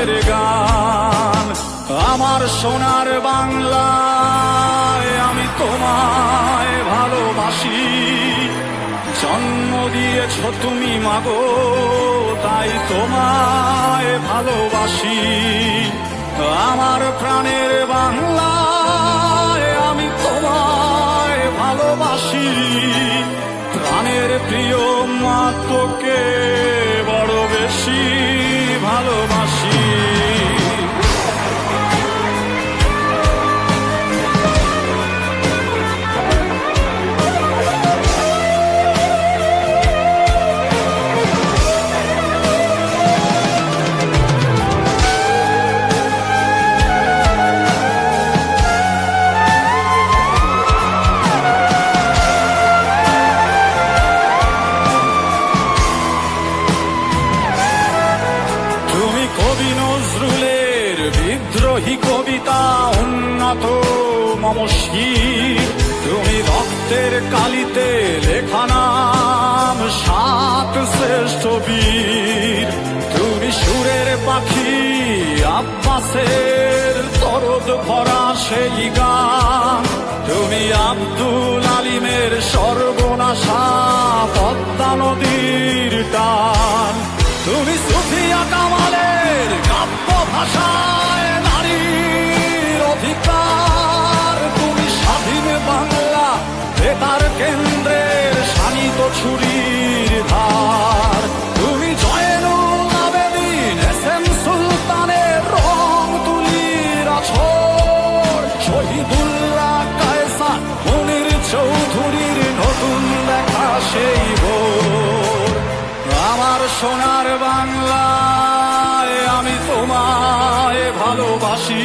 একুশের গান, আমার সোনার বাংলায় আমি তোমায় ভালোবাসি। জন্ম দিয়েছ তুমি মাগো, তাই তোমায় ভালোবাসি। আমার প্রাণের বাংলায় আমি তোমায় ভালোবাসি। প্রাণের প্রিয় মা তোকে বিদ্রোহী কবিতা উন্নত মমশীর তুমি রক্তের কালিতে লেখা সাত শ্রেষ্ঠ বীর। তুমি সুরের পাখি, আব্বাসের তরদ ভরা সেই গান। তুমি আব্দুল আলিমের সর্বনাশা পদ্মা নদীর টান। তুমি সুফিয়া ছুরির ধার তুমি জয়নুল আবেদিন এস এম সুলতানের রং তুলির আছর। শহীদুল্লাহ কায়সার, মনির চৌধুরীর নতুন দেখা সেই আমার সোনার বাংলায় আমি তোমায় ভালোবাসি।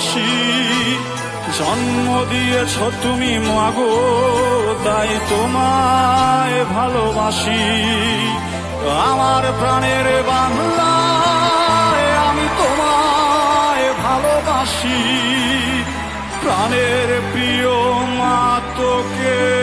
ভালোবাসি। জন্ম দিয়েছ তুমি, মাগো, তাই তোমায় ভালোবাসি। আমার প্রাণের বাংলায় আমি তোমায় ভালোবাসি। প্রাণের প্রিয় মা তোকে